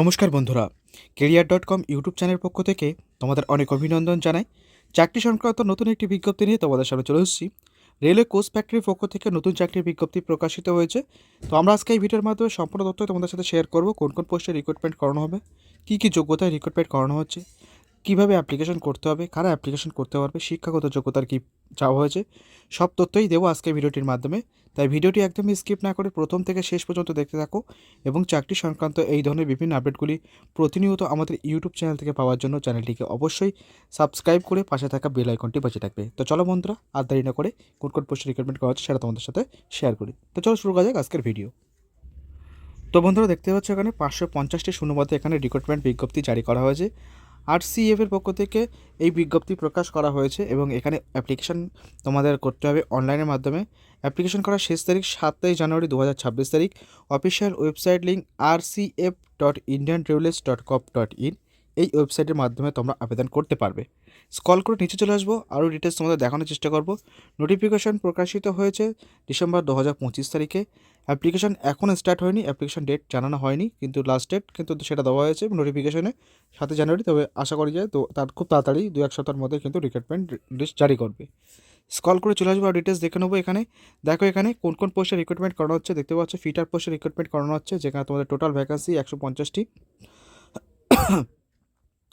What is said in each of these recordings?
নমস্কার বন্ধুরা, career dot com YouTube চ্যানেলের পক্ষ থেকে তোমাদের অনেক অভিনন্দন জানাই। চাকরি সংক্রান্ত নতুন একটি বিজ্ঞপ্তি নিয়ে তোমাদের সামনে চলে এসেছি। রেলওয়ে কোচ ফ্যাক্টরির পক্ষ থেকে নতুন চাকরির বিজ্ঞপ্তি প্রকাশিত হয়েছে। তো আমরা আজকে এই ভিডিওর মাধ্যমে সম্পূর্ণ তথ্য তোমাদের সাথে শেয়ার করব, কোন কোন পোস্টে রিক্রুটমেন্ট করানো হবে, কী কী যোগ্যতায় রিক্রুটমেন্ট করানো হচ্ছে কীভাবে অ্যাপ্লিকেশন করতে হবে, কারা অ্যাপ্লিকেশন করতে পারবে, শিক্ষাগত যোগ্যতার কী চাওয়া হয়েছে, সব তথ্যই দেবো আজকে ভিডিওটির মাধ্যমে। তাই ভিডিওটি একদমই স্কিপ না করে প্রথম থেকে শেষ পর্যন্ত দেখতে থাকো এবং চাকরি সংক্রান্ত এই ধরনের বিভিন্ন আপডেটগুলি প্রতিনিয়ত আমাদের ইউটিউব চ্যানেল থেকে পাওয়ার জন্য চ্যানেলটিকে অবশ্যই সাবস্ক্রাইব করে পাশে থাকা বেল আইকনটি বাঁচিয়ে থাকবে তো চলো বন্ধুরা, আর দেরি না করে কোন কোন পোস্টে রিক্রুটমেন্ট করা হচ্ছে সেটা তোমাদের সাথে শেয়ার করি। তো চলো শুরু করা যাক আজকের ভিডিও তো বন্ধুরা দেখতে পাচ্ছ এখানে পাঁচশো পঞ্চাশটি শূন্যপদে এখানে রিক্রুটমেন্ট বিজ্ঞপ্তি জারি করা হয়েছে। আর সিএফ এর পক্ষ থেকে এই বিজ্ঞপ্তি প্রকাশ করা হয়েছে এবং এখানে অ্যাপ্লিকেশন তোমাদের করতে হবে অনলাইনের মাধ্যমে। অ্যাপ্লিকেশন করার শেষ তারিখ সাতই জানুয়ারি দু হাজার ছাব্বিশ তারিখ। Official website link F dot Indian travellers dot cop dot in এই ওয়েবসাইটের মাধ্যমে তোমরা আবেদন করতে পারবে। স্কল করে নিচে চলে আসব, আরও ডিটেলস তোমাদের দেখানোর চেষ্টা করব। নোটিফিকেশন প্রকাশিত হয়েছে ডিসেম্বর দু হাজার পঁচিশ তারিখে। অ্যাপ্লিকেশন এখনও স্টার্ট হয়নি অ্যাপ্লিকেশন ডেট জানানো হয়নি, কিন্তু লাস্ট ডেট কিন্তু সেটা দেওয়া হয়েছে নোটিফিকেশনে সাতই জানুয়ারি তবে আশা করি যায় তো তার খুব তাড়াতাড়ি দু এক সপ্তাহের মধ্যে কিন্তু রিক্রুটমেন্ট লিস্ট জারি করবে। স্কল করে চলে আসব আর ডিটেলস দেখে নেব এখানে। দেখো এখানে কোন কোন পোস্টে রিক্রুটমেন্ট করানো হচ্ছে, দেখতে পাচ্ছ ফিটার পোস্টে রিক্রুটমেন্ট করানো হচ্ছে, যেখানে তোমাদের টোটাল ভ্যাকান্সি একশো পঞ্চাশটি।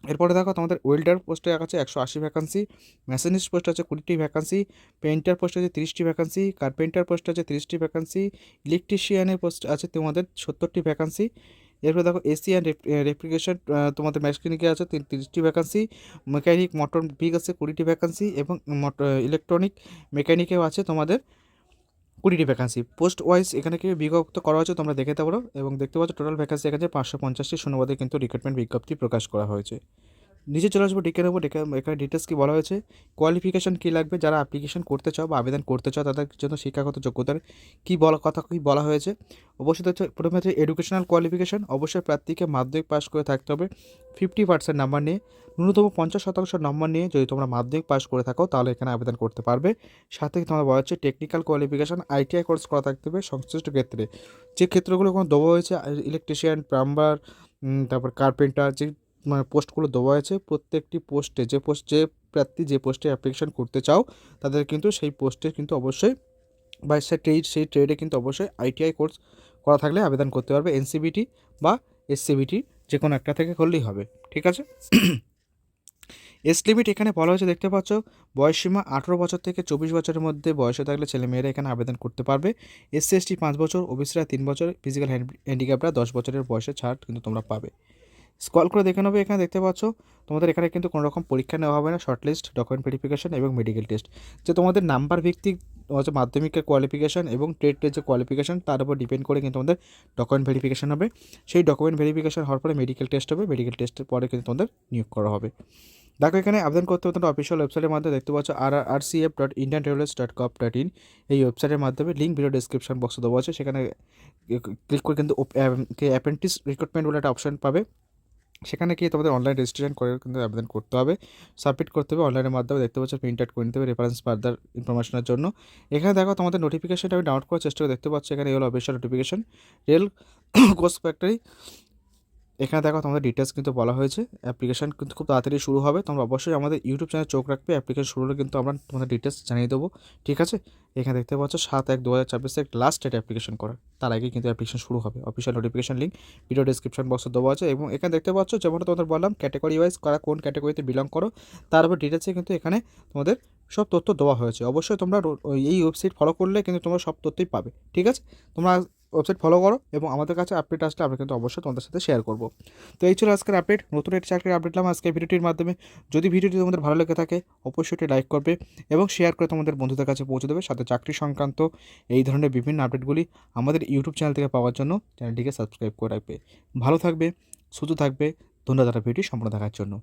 এরপরে দেখো তোমাদের ওয়েল্ডার পোস্টে আছে একশো আশি ভ্যাকান্সি মেশিনিস্ট পোস্ট আছে কুড়িটি ভ্যাকান্সি পেন্টার পোস্ট আছে তিরিশটি ভ্যাকান্সি কার্পেন্টার পোস্ট আছে তিরিশটি ভ্যাকান্সি ইলেকট্রিশিয়ানের পোস্ট আছে তোমাদের সত্তরটি ভ্যাকান্সি এরপরে দেখো এসি অ্যান্ড রেফ্রিজারেশন তোমাদের মেশিনিকে আছে তিরিশটি ভ্যাকান্সি মেকানিক মোটর বিগ আছে কুড়িটি ভ্যাকান্সি এবং ইলেকট্রনিক মেকানিকেও আছে তোমাদের কুড়িটি ভ্যাকান্সি পোস্ট ওয়াইজ এখানে কি বিজ্ঞপ্ত করা হয়েছে তোমরা দেখে পারো। এবং দেখতে পাচ্ছ টোটাল ভ্যাকান্সি এখানে পাঁচশো পঞ্চাশটি। শূন্যবাদে কিন্তু রিক্রুটমেন্ট বিজ্ঞপ্তি প্রকাশ করা হয়েছে। নিচে চলে আসব, ডেকে নেব, ডেকে এখানে ডিটেলস কী বলা হয়েছে? কোয়ালিফিকেশান কী লাগবে? যারা অ্যাপ্লিকেশন করতে চাও বা আবেদন করতে চাও, তাদের জন্য শিক্ষাগত যোগ্যতার কী বলা, কথা কী বলা হয়েছে? অবশ্যই হচ্ছে, প্রথমে হচ্ছে এডুকেশনাল কোয়ালিফিকেশন অবশ্যই প্রার্থীকে মাধ্যমিক পাস করে থাকতে হবে। ফিফটি পার্সেন্ট নাম্বার নিয়ে, ন্যূনতম পঞ্চাশ শতাংশ নম্বর নিয়ে যদি তোমরা মাধ্যমিক পাস করে থাকো, তাহলে এখানে আবেদন করতে পারবে। সাথে তোমার বলা হচ্ছে টেকনিক্যাল কোয়ালিফিকেশান আইটিআই কোর্স করা থাকতে হবে সংশ্লিষ্ট ক্ষেত্রে। যে ক্ষেত্রগুলো কোনো দেওয়া হয়েছে ইলেকট্রিশিয়ান প্লাম্বার তারপর কার্পেন্টার যে মানে পোস্টগুলো দেওয়া হয়েছে, প্রত্যেকটি পোস্টে যে পোস্ট, যে প্রার্থী যে পোস্টে অ্যাপ্লিকেশন করতে চাও, তাদের কিন্তু সেই পোস্টে কিন্তু অবশ্যই বা সে ট্রেড সেই ট্রেডে কিন্তু অবশ্যই আইটিআই কোর্স করা থাকলে আবেদন করতে পারবে এনসিবিটি বা এসসিবিটি যে কোনো একটা থেকে করলেই হবে, ঠিক আছে? এস লিমিট এখানে বলা হয়েছে, দেখতে পাচ্ছ বয়সসীমা আঠেরো বছর থেকে চব্বিশ বছরের মধ্যে বয়সে থাকলে ছেলে মেয়েরা এখানে আবেদন করতে পারবে। এসসি এসটি পাঁচ বছর ওবিসিরা তিন বছর ফিজিক্যাল হ্যান্ড হ্যান্ডিক্যাপরা দশ বছরের বয়সে ছাড় কিন্তু তোমরা পাবে। স্কল করে দেখে নেবে এখানে দেখতে পাচ্ছ তোমাদের এখানে কিন্তু কোনো রকম পরীক্ষা নেওয়া হবে না শর্ট লিস্ট ডকুমেন্ট ভেরিফিকেশন এবং মেডিকেল টেস্ট যে তোমাদের নাম্বার ভিত্তিক হচ্ছে মাধ্যমিকের কোয়ালিফিকেশান এবং টেটের যে কোয়ালিফিকেশান তার উপর ডিপেন্ড করে কিন্তু তোমাদের ডকুমেন্ট ভেরিফিকেশান হবে সেই ডকুমেন্ট ভেরিফিকেশান হওয়ার পরে মেডিকেল টেস্ট হবে মেডিকেল টেস্টের পরে কিন্তু তোমাদের নিয়োগ করা হবে দেখো এখানে আবেদন করতে হবে তোমরা অফিসিয়াল ওয়েবসাইটের মাধ্যমে দেখতে পাচ্ছ R R C F dot Indian travellers dot cop dot in এই ওয়েবসাইটের মাধ্যমে লিঙ্ক ভিডিও ডিসক্রিপশন বক্সে দেওয়া আছে সেখানে ক্লিক করে কিন্তু অ্যাপেন্টিস রিক্রুটমেন্ট বলে একটা অপশন পাবে সেখানে গিয়ে তোমাদের অনলাইন রেজিস্ট্রেশন করে কিন্তু আবেদন করতে হবে। সাবমিট করতে হবে অনলাইনের মাধ্যমে। দেখতে পাচ্ছ প্রিন্ট আউট করে নিতে হবে রেফারেন্স ফার্দার ইনফরমেশনের জন্য। এখানে দেখো তোমাদের নোটিফিকেশনটা আমি ডাউনলোড করার চেষ্টা করে। দেখতে পাচ্ছি এখানে এগুলো official notification rail course factory এখানে দেখো তোমাদের ডিটেলস কিন্তু বলা হয়েছে। অ্যাপ্লিকেশন কিন্তু খুব তাড়াতাড়ি শুরু হবে। তোমরা অবশ্যই আমাদের ইউটিউব চ্যানেল চোখ রাখবে। অ্যাপ্লিকেশন শুরু হলে কিন্তু আমরা তোমাদের ডিটেলস জানিয়ে দেবো। ঠিক আছে? এখানে দেখতে পাচ্ছ সাত এক দু হাজার ছাব্বিশ তারিখ লাস্ট ডেট অ্যাপ্লিকেশন করার তার আগে কিন্তু অ্যাপ্লিকেশন শুরু হবে। Official notification link video description বক্সে দেওয়া আছে এবং এখানে দেখতে পাচ্ছ যেমনটা তোমাদের বললাম ক্যাটাগরি ওয়াইজ কারা কোন ক্যাটাগরিতে বিলং করো, তার উপর ডিটেলসে কিন্তু এখানে তোমাদের সব তথ্য দেওয়া হয়েছে। অবশ্যই তোমরা এই ওয়েবসাইট ফলো করলে কিন্তু তোমরা সব তথ্যই পাবে, ঠিক আছে? তোমরা ওয়েবসাইট ফলো করো এবং আমাদের কাছে আপডেট আসলে আমরা কিন্তু অবশ্যই তোমাদের সাথে শেয়ার করব। তো এই ছিল আজকের আপডেট নতুন একটি চাকরির আপডেট দিলাম আজকে ভিডিওটির মাধ্যমে। যদি ভিডিওটি তোমাদের ভালো লেগে থাকে, অবশ্যই এটি লাইক করবে এবং শেয়ার করে তোমাদের বন্ধুদের কাছে পৌঁছে দেবে। সাথে চাকরি সংক্রান্ত এই ধরনের বিভিন্ন আপডেটগুলি আমাদের ইউটিউব চ্যানেল থেকে পাওয়ার জন্য চ্যানেলটিকে সাবস্ক্রাইব করে রাখবে। ভালো থাকবে, সুস্থ থাকবে, ধন্যবাদ ভিডিওটি সম্পূর্ণ দেখার জন্য।